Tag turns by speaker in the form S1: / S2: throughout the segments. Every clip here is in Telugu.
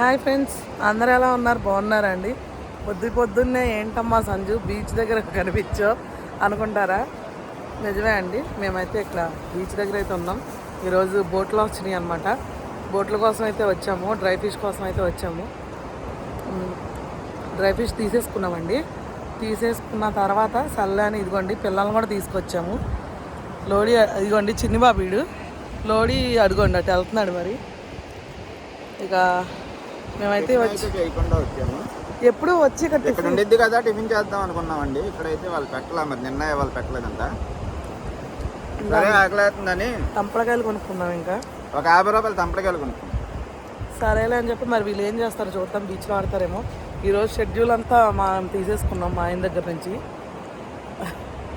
S1: హాయ్ ఫ్రెండ్స్ అందరు ఎలా ఉన్నారు? బాగున్నారా అండి పొద్దు పొద్దున్నే ఏంటమ్మా సంజు బీచ్ దగ్గర కనిపించో అనుకుంటారా? నిజమే అండి మేమైతే ఇక్కడ బీచ్ దగ్గర అయితే ఉన్నాం. ఈరోజు బోట్లో వచ్చినాయి అనమాట బోట్ల కోసం అయితే వచ్చాము డ్రై ఫిష్ కోసం అయితే వచ్చాము. Dry fish తీసేసుకున్నామండి. తీసేసుకున్న తర్వాత సల్లాని ఇదిగోండి పిల్లల్ని కూడా తీసుకొచ్చాము. లోడి ఇదిగోండి చిన్ని బాబీడు లోడి అడుగోండి అటు వెళ్తున్నాడు మరి. ఇక మేమైతే వచ్చి
S2: అయితే చేయకుండా వచ్చాము.
S1: ఎప్పుడు వచ్చి ఇక్కడ
S2: ఉండిద్ది కదా టిఫిన్ చేద్దాం అనుకున్నామండి. ఇక్కడైతే వాళ్ళు పెట్టలే మరి నిన్న వాళ్ళు పెట్టలేదంట. సరే ఆకలేస్తుందని
S1: తంపలకాయలు కొనుక్కున్నాం ఇంకా.
S2: ఒక యాభై రూపాయలు తంపడికాయలు కొనుక్కున్నాం.
S1: సరేలే అని చెప్పి మరి వీళ్ళు ఏం చేస్తారో చూద్దాం బీచ్లో ఆడతారేమో. ఈరోజు షెడ్యూల్ అంతా మనం తీసేసుకున్నాం మా ఆయన దగ్గర నుంచి.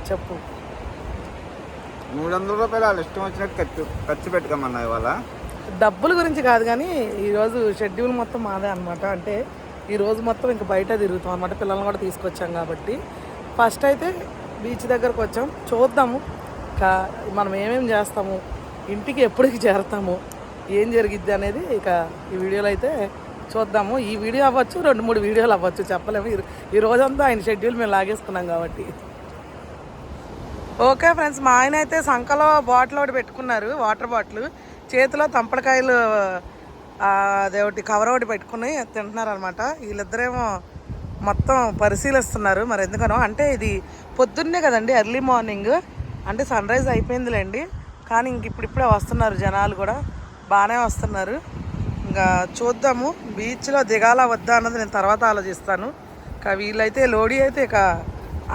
S1: చెప్పు.
S2: మూడు వందల రూపాయలు వాళ్ళు ఇష్టం వచ్చినట్టు ఖర్చు ఖర్చు పెట్టుకోమన్నా ఇవాళ.
S1: డబ్బుల గురించి కాదు కానీ ఈరోజు షెడ్యూల్ మొత్తం మాదే అనమాట అంటే ఈరోజు మొత్తం ఇంకా బయట తిరుగుతాం అనమాట పిల్లల్ని కూడా తీసుకొచ్చాం కాబట్టి. ఫస్ట్ అయితే బీచ్ దగ్గరకు వచ్చాం. చూద్దాము. ఇంకా మనం ఏమేమి చేస్తాము? ఇంటికి ఎప్పటికి చేరతాము? ఏం జరిగిద్ది అనేది ఇక ఈ వీడియోలో అయితే చూద్దాము. ఈ వీడియో అవ్వచ్చు రెండు మూడు వీడియోలు అవ్వచ్చు. చెప్పలేము. ఈ- ఈ రోజంతా ఆయన షెడ్యూల్ మేము లాగేసుకున్నాం కాబట్టి. ఓకే ఫ్రెండ్స్ మా ఆయన అయితే సంకలో బాటిల్ ఒకటి పెట్టుకున్నారు. Water bottle. చేతిలో తంపడకాయలు ఆ, కవర్ ఒకటి పెట్టుకుని తింటున్నారు అనమాట వీళ్ళిద్దరేమో మొత్తం పరిశీలిస్తున్నారు మరి ఎందుకనో. అంటే ఇది పొద్దున్నే కదండి ఎర్లీ మార్నింగ్ అంటే సన్ రైజ్ అయిపోయిందిలేండి. కానీ ఇంక ఇప్పుడిప్పుడే వస్తున్నారు జనాలు కూడా. బాగానే వస్తున్నారు. ఇంకా చూద్దాము బీచ్లో దిగాలా వద్దా అన్నది నేను తర్వాత ఆలోచిస్తాను. ఇంకా వీళ్ళైతే లోడీ అయితే ఇక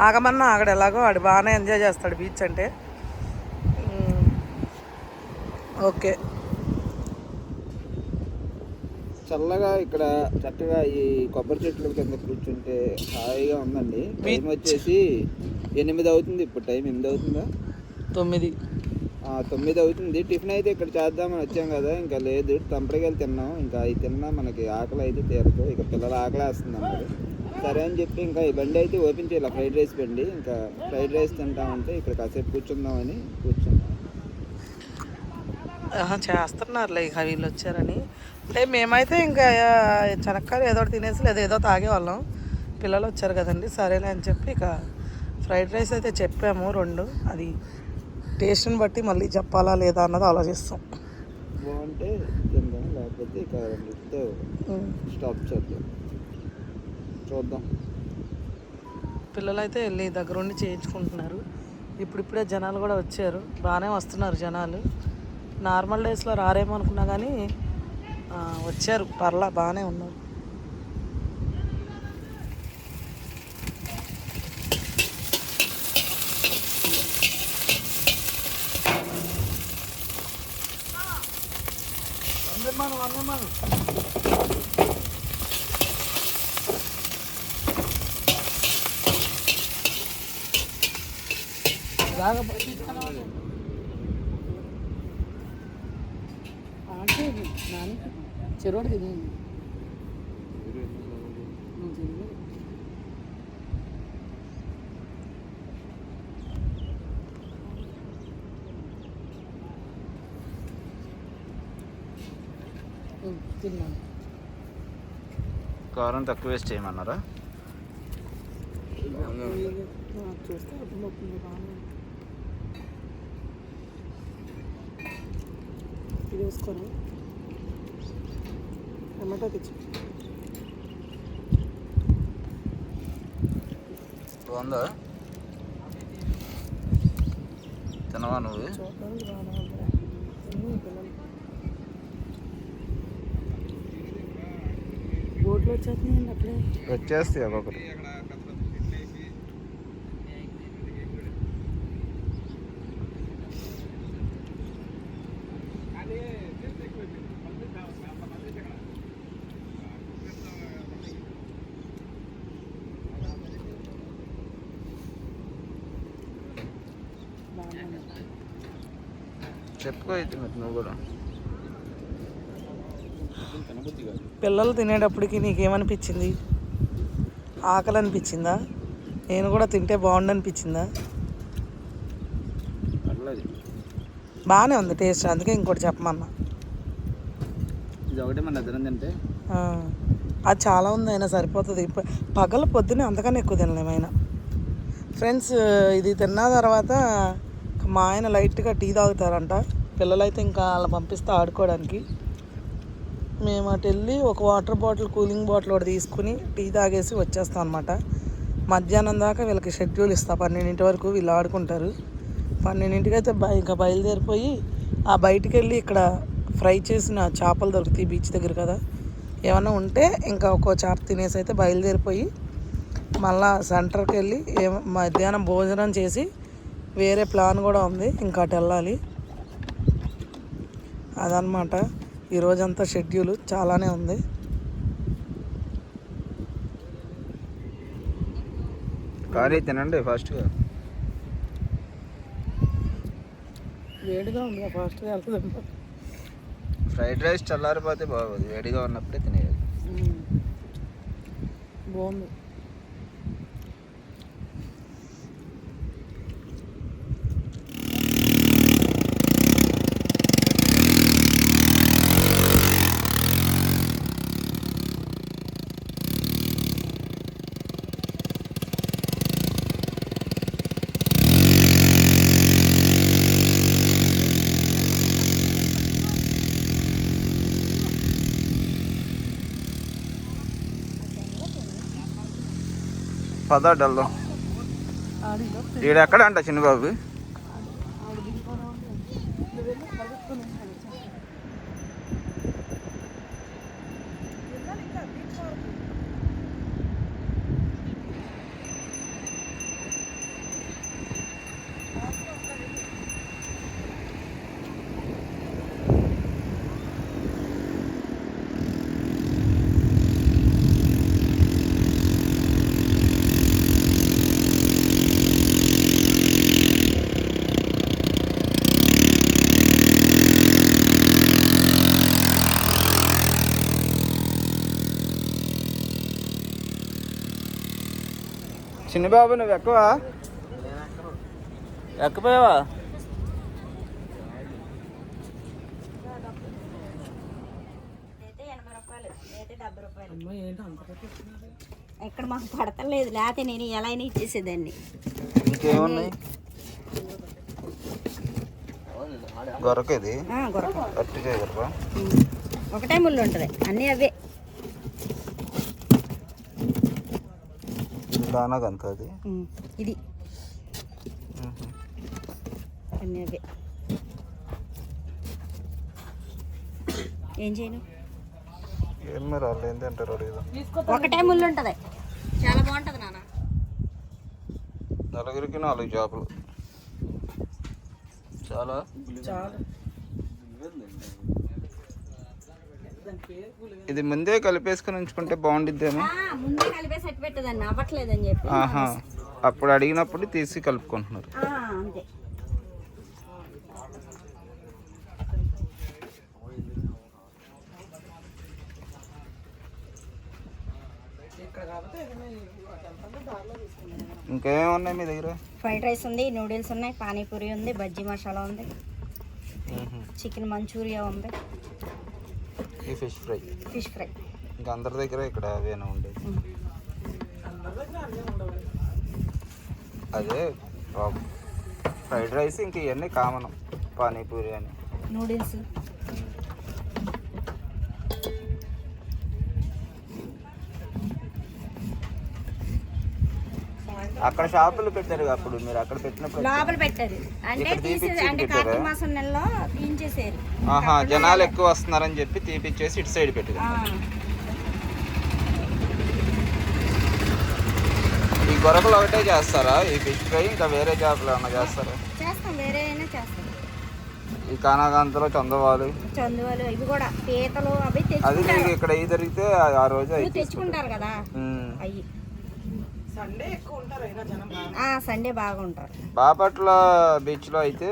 S1: ఆగమన్నా ఆగడు ఎలాగో వాడు బాగానే ఎంజాయ్ చేస్తాడు బీచ్ అంటే. ఓకే.
S2: చల్లగా ఇక్కడ చక్కగా ఈ కొబ్బరి చెట్ల కింద కూర్చుంటే హాయిగా ఉందండి. టైం వచ్చేసి ఎనిమిది అవుతుంది ఇప్పుడు టైం. ఎనిమిది అవుతుందా?
S1: తొమ్మిది.
S2: తొమ్మిది అవుతుంది. టిఫిన్ అయితే ఇక్కడ చేద్దామని వచ్చాం కదా. ఇంకా లేదు. తంపడికాయలు తిన్నాం. ఇంకా అవి తిన్నా మనకి ఆకలి అయితే తీరదు. ఇక పిల్లలు ఆకలి వేస్తుంది అన్నారు సరే అని చెప్పి ఇంకా ఈ బండి అయితే ఓపెన్ చేయాలి. ఫ్రైడ్ రైస్ బండి. ఇంకా ఫ్రైడ్ రైస్ తింటామంటే ఇక్కడ కాసేపు కూర్చుందామని కూర్చున్నాం.
S1: చేస్తున్నారులే ఇక వీళ్ళు వచ్చారని. అంటే మేమైతే ఇంకా ఆ, శనక్కాయలు ఏదో తినేసి లేదా ఏదో తాగేవాళ్ళం పిల్లలు వచ్చారు కదండి సరేలే అని చెప్పి ఇక ఫ్రైడ్ రైస్ అయితే చెప్పాము రెండు. అది టేస్ట్ని బట్టి మళ్ళీ చెప్పాలా లేదా అన్నది ఆలోచిస్తాం.
S2: బాగుంటే తిందాం లేకపోతే ఇక రెండింటితో. స్టాప్ చేద్దాం. చూద్దాం.
S1: పిల్లలు అయితే వెళ్ళి దగ్గరుండి చేయించుకుంటున్నారు. ఇప్పుడిప్పుడే జనాలు కూడా వచ్చారు బాగానే వస్తున్నారు జనాలు. నార్మల్ డేస్లో రారేమో అనుకున్నా కానీ వచ్చారు. పర్లా బాగానే ఉన్నారు బాగా అంటే నాని ఇది. తిన్నాను
S2: కారం తక్కువ వేస్ట్ చేయమన్నారా?
S1: చూస్తే అర్థమవుతుంది ఇది వేసుకొని టమాటో తెచ్చు.
S2: బాగుందా? తినవా నువ్వు?
S1: చూడడానికి బాగానే ఉంది ఉమ్, పిల్లలు బోట్లు వచ్చేస్తున్నాయండి అట్లే
S2: వచ్చేస్తాయి ఒక్కొక్కటి
S1: బాగానే ఉంది.
S2: చెప్పుకో అయితే మరి నువ్వు కూడా.
S1: పిల్లలు తినేటప్పటికి నీకేమనిపించింది? ఆకలి అనిపించిందా నేను కూడా తింటే బాగుండు అనిపించిందా బాగానే ఉంది టేస్ట్ అందుకే ఇంకోటి చెప్పమన్నా.
S2: ఇది ఒకటే మన ఇద్దరం తింటే.
S1: అది చాలా ఉంది అయినా సరిపోతుంది. పగల పొద్దునే అంతకన్నా ఎక్కువ తినలేము అయినా. ఫ్రెండ్స్ ఇది తిన్న తర్వాత మా ఆయన లైట్గా టీ తాగుతారంట. పిల్లలైతే ఇంకా అలా పంపిస్తే ఆడుకోవడానికి. మేము అటు వెళ్ళి ఒక వాటర్ బాటిల్ కూలింగ్ బాటిల్ ఒకటి తీసుకుని టీ తాగేసి వచ్చేస్తాం అనమాట మధ్యాహ్నం దాకా వీళ్ళకి షెడ్యూల్ ఇస్తా పన్నెండింటి వరకు వీళ్ళు ఆడుకుంటారు. పన్నెండింటికి అయితే బయ ఇంకా బయలుదేరిపోయి ఆ బయటికి వెళ్ళి ఇక్కడ ఫ్రై చేసిన చేపలు దొరుకుతాయి బీచ్ దగ్గర కదా. ఏమైనా ఉంటే ఇంకా ఒక్కో చేప తినేసి అయితే బయలుదేరిపోయి మళ్ళా సెంటర్కి వెళ్ళి ఏ మధ్యాహ్నం భోజనం చేసి వేరే ప్లాన్ కూడా ఉంది ఇంకా అటు వెళ్ళాలి. అదనమాట ఈరోజంతా షెడ్యూల్ చాలానే ఉంది.
S2: కానీ తినండి ఫస్ట్గా.
S1: వేడిగా ఉంది ఫాస్ట్గా వెళ్తుంది
S2: ఫ్రైడ్ రైస్ చల్లారిపోతే బాగోదు వేడిగా ఉన్నప్పుడే తినేయాలి.
S1: బాగుంది.
S2: పదార్థాల్లో ఈడ ఎక్కడ అంట చిన్నబాబు చిన్నబాబు నువ్వు ఎక్కువ ఎక్కపోయావా
S3: అయితే ఎనభై రూపాయలు అయితే డెబ్బై రూపాయలు
S1: అమ్మ ఏంటి అంత రేటు చెప్తున్నారు?
S3: ఇక్కడ మాకు పడతలేదు లేకపోతే నేను ఎలా అయినా ఇచ్చేసేదాన్ని.
S2: ఇంకేమున్నాయి? గొరక ఇది.
S3: ఒకటే ముళ్ళు ఉంటుంది అన్నీ అవే.
S2: దానాకు అంత అది.
S3: ఇది.
S2: మ్మ్.
S3: అన్నీ అవే. ఏం చేయను?
S2: ఏం మరి వాళ్ళు ఏం తింటారు అడుగుదాం.
S3: ఒకటే ముళ్ళు ఉంటుంది. చాలా బాగుంటుంది నాన్న.
S2: నలుగురికి నాలుగు చేపలు. చాలా.
S1: చాలు.
S2: ఇది ముందే కలిపేసుకుని ఉంచుకుంటే బాగుండిద్దేమో.
S3: ముందే పెట్టదండి అవ్వట్లేదని చెప్పి.
S2: ఆహా. అప్పుడు అడిగినప్పుడు తీసి కలుపుకుంటున్నారు.
S3: అంతే.
S2: ఉన్నాయి మీ దగ్గర?
S3: ఫ్రైడ్ రైస్ ఉంది నూడిల్స్ ఉన్నాయి పానీపూరి ఉంది బజ్జీ మసాలా ఉంది. చికెన్ మంచూరియా ఉంది.
S2: ఈ ఫిష్ ఫ్రై.
S3: Fish fry.
S2: ఇంకా అందరి దగ్గర ఇక్కడ అవేనా ఉండేది? అదే ఫ్రైడ్ రైస్ ఇంక ఇవన్నీ కామన్ పానీపూరి అని.
S3: నూడిల్స్.
S2: అక్కడ షాపులు పెట్టారు అప్పుడు మీరు అక్కడ పెట్టినప్పుడు
S3: లోపల పెట్టారు. అంటే తీసేది
S2: తీపిచ్చి
S3: అంటే? కార్తీక మాసం నెలలో తీయించేసారు.
S2: ఆహా జనాలు ఎక్కువ వస్తున్నారని చెప్పి తీపిచ్చేసి ఇటు సైడ్ పెట్టారు. ఈ గొరకలు ఒకటే చేస్తారా? ఈ ఫిష్ ఫ్రై ఇంకా వేరే చేపలు ఏమన్నా చేస్తారా?
S3: చేస్తాం వేరే అయినా చేస్తాం.
S2: ఈ కానాగాంతలో చందవాలు.
S3: చందువలు ఇవి కూడా పీతలు అవి
S2: అది
S3: తెచ్చుకుంటారు.
S2: మీకు ఇక్కడ ఈ దొరికితే ఆ- రోజు
S3: ఇవి తెచ్చుకుంటారు కదా.
S2: ఉమ్.
S1: సండే ఎక్కువ ఉంటారు అయినా జనం? బాగా
S3: ఆ సండే బాగుంటారు.
S2: బాపట్ల బీచ్లో అయితే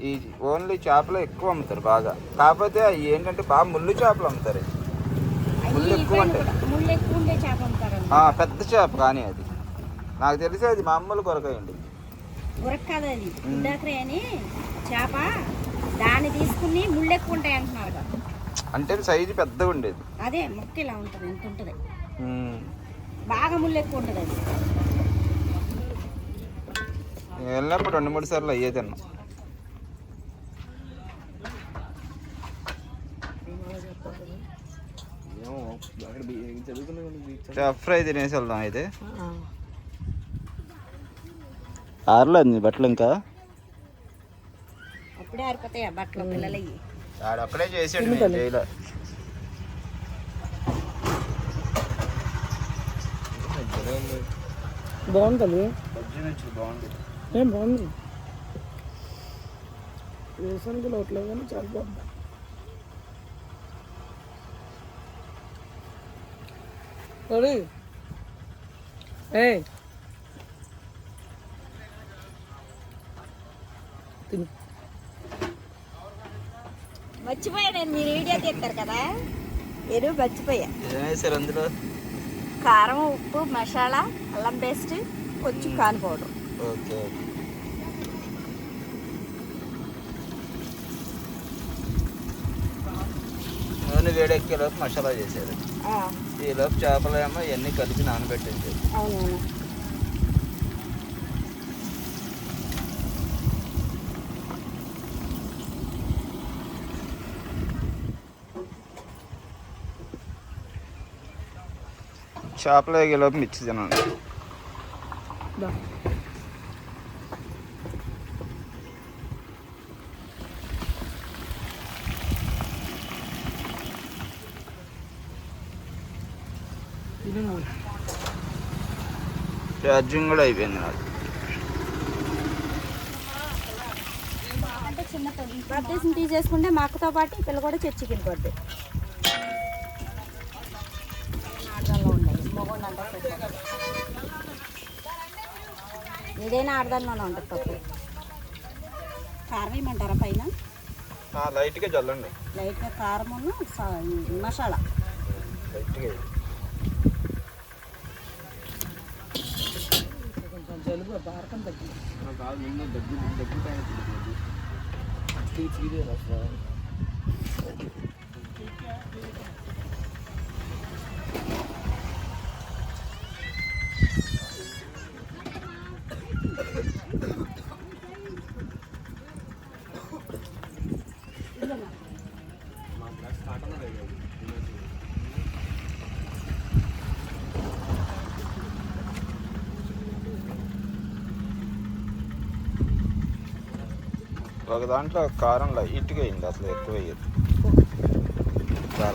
S2: ఈ ఓన్లీ చేపలు ఎక్కువ అమ్ముతారు బాగా. కాకపోతే అవి ఏంటంటే బాగా ముళ్ళు చేపలు అమ్ముతారు. ముళ్ళు ఎక్కువ ఉంటాయి.
S3: కూడా ముళ్ళు ఎక్కువ ఉండే చేప అమ్ముతారు
S2: ఆ, పెద్ద చేప కానీ అది. నాకు తెలిసి అది మామూలు కొరకాయండి.
S3: అది. అని చేప దాన్ని తీసుకుని ముళ్ళు ఎక్కువ ఉంటాయి అంటున్నారు కదా.
S2: అంటే సైజు పెద్దగా ఉండేది.
S3: అదే ముక్క ఇలా ఉంటుంది ఎంత ఉంటుంది.
S2: ఉమ్.
S3: బాగా ముళ్ళు ఎక్కువ ఉంటుంది అది.
S2: వెళ్ళినప్పుడు రెండు మూడు సార్లు అయ్యే తిన్నాం. ఫ్రై తినేసి వెళ్దాం అయితే. ఆరలేదు బట్టలు ఇంకా?
S3: అప్పుడే ఆరిపోతాయి బట్టలు పిల్లలు అయ్యి
S2: ఆడొక్కడే చేసాడు నేను బాగుంది
S1: ఏం బాగుంది? వేసానికి లోట్లేదు కానీ చాలా బాగుంది. ఒరే ఏ తిను.
S3: మర్చిపోయా నేను మీరు వీడియో తీస్తారు కదా? ఎరువు మర్చిపోయా.
S2: అందులో?
S3: కారం ఉప్పు మసాలా అల్లం పేస్ట్ కొంచెం కాని పౌడర్.
S2: ఓకే నూనె వేడెక్కేలోపు మసాలా చేసేది ఈలోపు చేపలు ఏమో ఇవన్నీ కలిపి నానబెట్టేది చేపలు వేగేలోపు మిర్చి తినండి. ఛార్జింగ్ కూడా అయిపోయింది నాకు.
S3: తీసేసుకుంటే మా అక్కతో పాటు పిల్ల కూడా చర్చికి వెళ్ళిపోద్ది. ఏదైనా ఆడదాల్లోనే ఉంటుంది తప్పు కారం వేయమంటారా పైన?
S2: లైట్గా చల్లండి
S3: లైట్గా కారం మసాలా.
S2: లైట్గా
S1: కొంచెం జలుబు భారకం తగ్గింది.
S2: ఒక దాంట్లో కారం లైట్గా అయింది అసలు ఎక్కువ వేయదు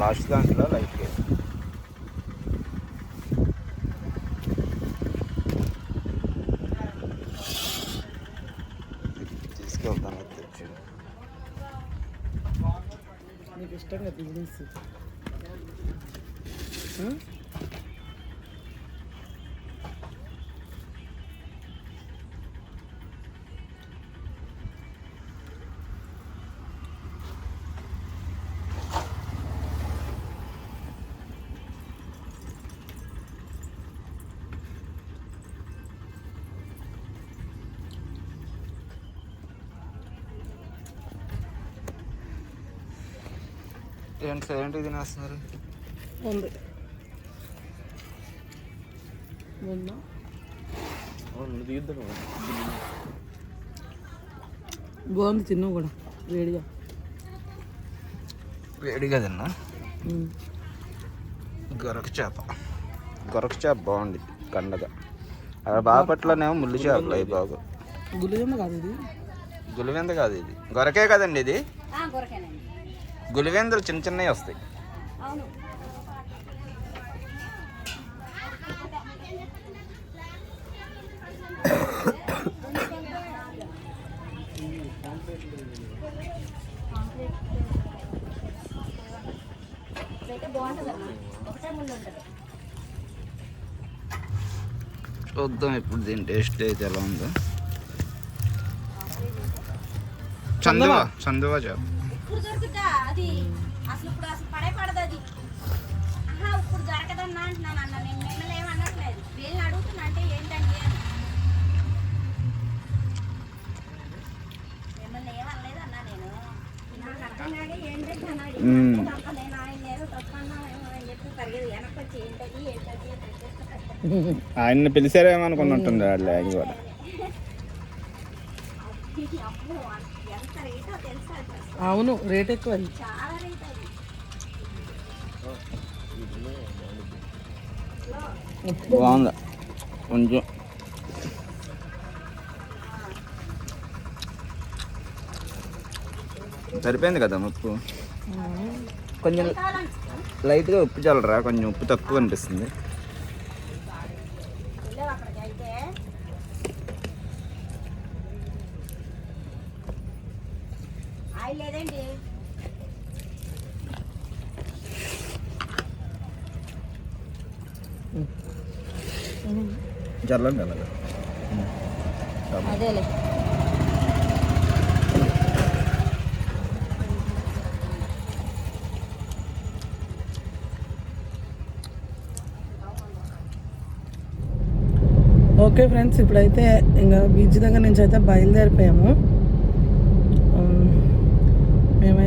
S2: లాస్ట్ దాంట్లో లైట్గా అయింది. తీసుకెళ్తాను అది తెచ్చి
S1: నీకు ఇష్టంగా బిజినెస్
S2: ఏంటి సైలెంట్గా తినేస్తున్నారు?
S1: ఉంది ఉందా బాగుంది తిన్నావు కూడా. వేడిగా.
S2: వేడిగా తిన్నా. గొరక చేప. గొరక చేప బాగుంది కండగా. అక్కడ బాపట్లోనేమో ముళ్ళు చేపలు అవి బాగు.
S1: గులిగమ్మ కాదు ఇది.
S2: గులివెంద కాదు ఇది. గొరకే కదండి ఇది? గులివెందులు చిన్న చిన్నవి వస్తాయి. చూద్దాం ఇప్పుడు దీని టేస్ట్ అయితే ఎలా ఉందో. చందువా చందువా చేప.
S3: ఇప్పుడు దొరుకుతా? అది అసలు ఇప్పుడు అసలు పడే పడదు అది. ఇప్పుడు దొరకదన్నా అంటున్నాను అన్న. నేను మిమ్మల్ని ఏం అనట్లేదు. వీళ్ళని అడుగుతున్నా అంటే ఏంటండి. మిమ్మల్ని ఏం అనలేదు అన్నా నేను. నాకు అర్థం ఏంటంటే అన్నాడు. నేను లేదు వెనక్కి వచ్చి ఏంటది ఏంటది
S2: ఆయన్ని పిలిచారేమో అనుకున్నట్టుంది వాళ్ళు ఆయన కూడా
S3: అమ్మో ఎంత రేటో తెలుసా అసలు?
S1: అవును రేట్ ఎక్కువ అది.
S2: బాగుంది. కొంచెం. సరిపోయింది కదా ఉప్పు కొంచెం లైట్గా ఉప్పు చల్లరా? కొంచెం ఉప్పు తక్కువ అనిపిస్తుంది.
S3: ఆయిల్ లేదండి.
S2: చల్లండి అలాగా
S3: అదేలే.
S1: ఓకే ఫ్రెండ్స్ ఇప్పుడైతే ఇంకా బీచ్ దగ్గర నుంచి అయితే బయలుదేరిపోయాము ఉమ్,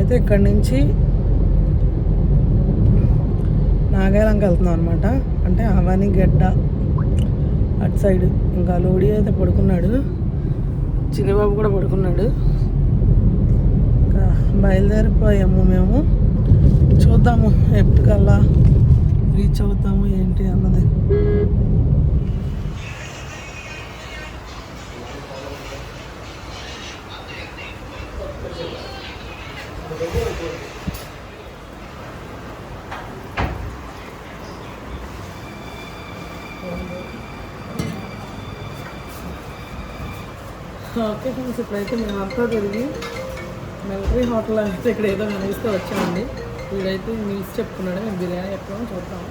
S1: అయితే ఇక్కడి నుంచి నాగాలంకి వెళ్తున్నాం అనమాట అంటే అవని గడ్డ అటు సైడ్. ఇంకా లోడి అయితే పడుకున్నాడు. చిన్నబాబు కూడా పడుకున్నాడు. ఇంకా బయలుదేరిపోయాము మేము. చూద్దాము ఎప్పటికల్లా రీచ్ అవుతాము ఏంటి అన్నది. ఫ్రెండ్స్ ఇప్పుడైతే మేము అంతా తిరిగి మిలిటరీ హోటల్ అయితే ఇక్కడ ఏదో నిలిస్తే వచ్చామండి. వీడైతే మీల్స్ చెప్పుకున్నాడు మేము బిర్యానీ చెప్పుకోవడం చూద్దాం.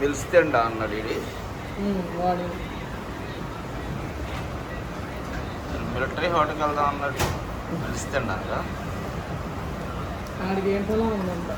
S2: పిలిస్తే అన్నాడు ఇది
S1: వాడు.
S2: మిలిటరీ హోటల్కి వెళ్దాం అన్నాడు. పిలిస్తే అన్నారా
S1: ఆడికి ఏం పొలం ఉందంట?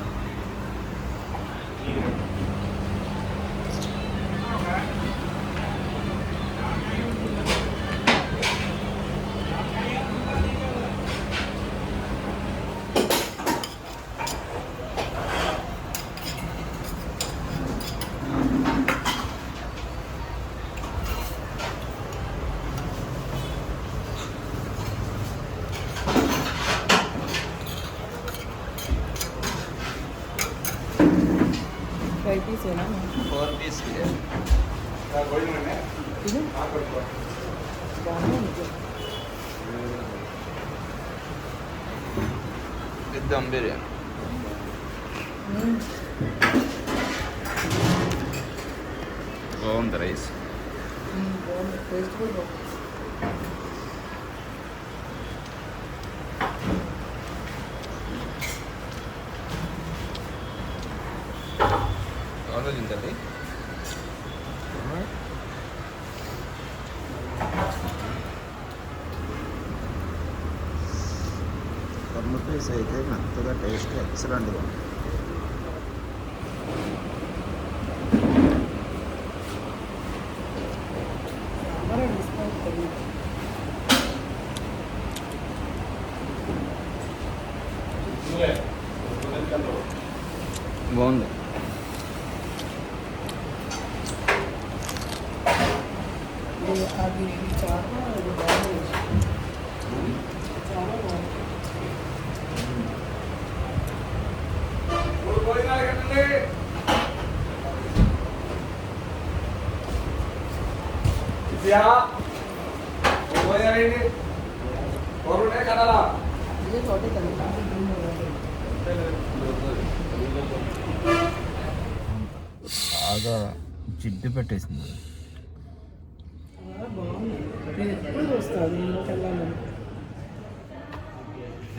S1: ఫ్రై పీసేనా
S2: ఫోర్ పీస్
S1: ఇది బాగానే ఉంది
S2: దమ్ బిర్యానీ బాగుంది రైస్
S1: ఉమ్, బాగుంది టేస్ట్ కూడా బాగుంది
S2: ఆలోచించండి కమ్మ పీస్ అయితే మెత్తగా టేస్ట్ ఎక్సలెంట్గా ఉంది
S1: సాంబార్ డిస్కౌంట్ తెలియదు
S2: బాగుంది
S1: ఇది అది ఇది చాలా ఇది బాగుంది చాలా బాగుంది
S2: బాగా జిడ్డు పెట్టేసింది.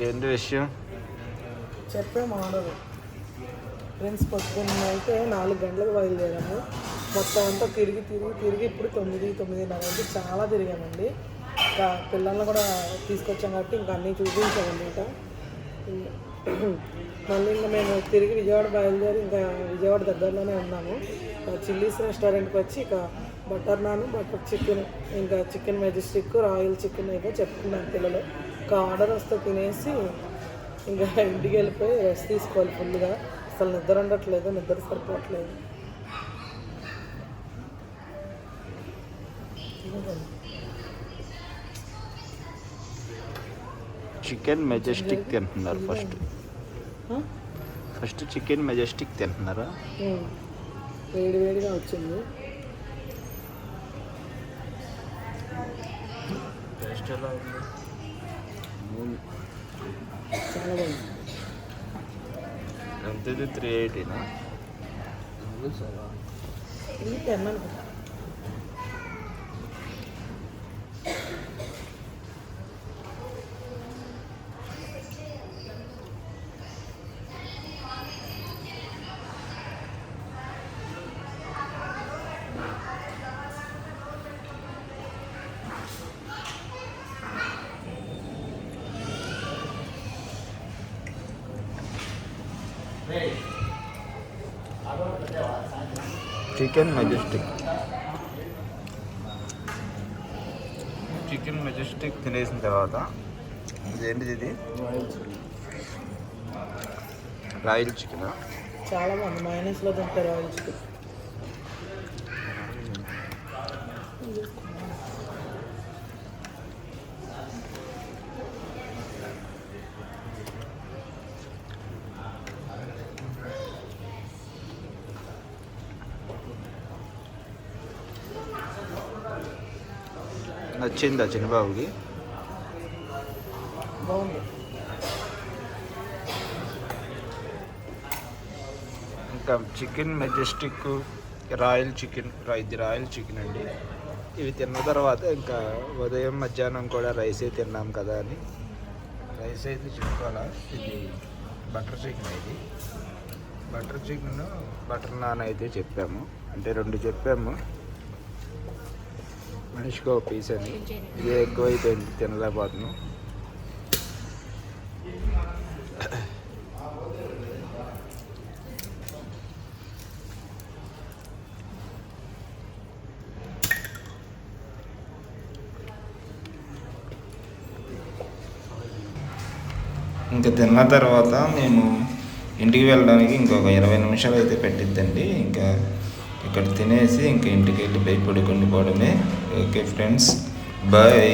S2: ఏంటి విషయం?
S1: చెప్పే మాడదు ఫ్రెండ్స్ పొద్దున్న అయితే నాలుగు గంటలకు బయలుదేరాము. మొత్తం అంతా తిరిగి తిరిగి తిరిగి ఇప్పుడు తొమ్మిది తొమ్మిదిన్నర అంటే చాలా తిరిగామండి. ఇంకా పిల్లల్ని కూడా తీసుకొచ్చాం కాబట్టి ఇంకా అన్నీ చూపించామన్నమాట. మళ్ళీ ఇంకా మేము తిరిగి విజయవాడ బయలుదేరి ఇంకా విజయవాడ దగ్గరలోనే ఉన్నాము. చిల్లీస్ రెస్టారెంట్కి వచ్చి ఇక బటర్ నాన్ బటర్ చికెన్ ఇంకా చికెన్ మెజెస్టిక్ రాయల్ చికెన్ ఏదో చెప్తున్నాను పిల్లలు. ఇంకా ఆర్డర్ వస్తే తినేసి ఇంకా ఇంటికి వెళ్ళిపోయి రెస్ట్ తీసుకోవాలి ఫుల్గా. అసలు నిద్ర ఉండట్లేదు నిద్ర సరిపోవట్లేదు.
S2: చికెన్ మెజెస్టిక్ తింటున్నారు ఫస్ట్? ఫస్ట్ చికెన్ మెజెస్టిక్ తింటున్నారా.
S1: వేడి వేడిగా వచ్చింది.
S2: టేస్ట్ ఎలా ఉంది?
S1: చాలా బాగుంది.
S2: ఎంత ఇది త్రీ ఎయిటీనా
S1: ఇది టెన్ అనుకుంటా
S2: చికెన్ మెజెస్టిక్ చికెన్ మెజెస్టిక్ తినేసిన తర్వాత ఇదేంటిది ఇది? రాయల్ చికెన్
S1: చాలా బాగుంది. మైనస్లో తింటారు ఆయిల్ చికెన్
S2: నచ్చిందా చిన్నబాబుకి? ఇంకా చికెన్ మెజెస్టిక్ రాయల్ చికెన్ ఇది రాయల్ చికెన్ అండి. ఇవి తిన్న తర్వాత ఇంకా ఉదయం మధ్యాహ్నం కూడా రైసే తిన్నాం కదా అని. రైస్ అయితే చెప్పుకోవాలా ఇది బటర్ చికెన్ ఇది. బటర్ చికెన్ బటర్ నాన్ అయితే చెప్పాము. అంటే రెండు చెప్పాము. మనిషికి ఒక పీస్ అని ఇది ఎక్కువైపోయింది తినలేకపోతున్నాం ఇంకా తిన్న తర్వాత మేము ఇంటికి వెళ్ళడానికి ఇంకొక ఇరవై నిమిషాలు అయితే పెట్టిద్దండి. ఇంకా ఇక్కడ తినేసి ఇంకా ఇంటికి వెళ్ళి పై పడుకొని పోవడమే ఓకే ఫ్రెండ్స్ బాయ్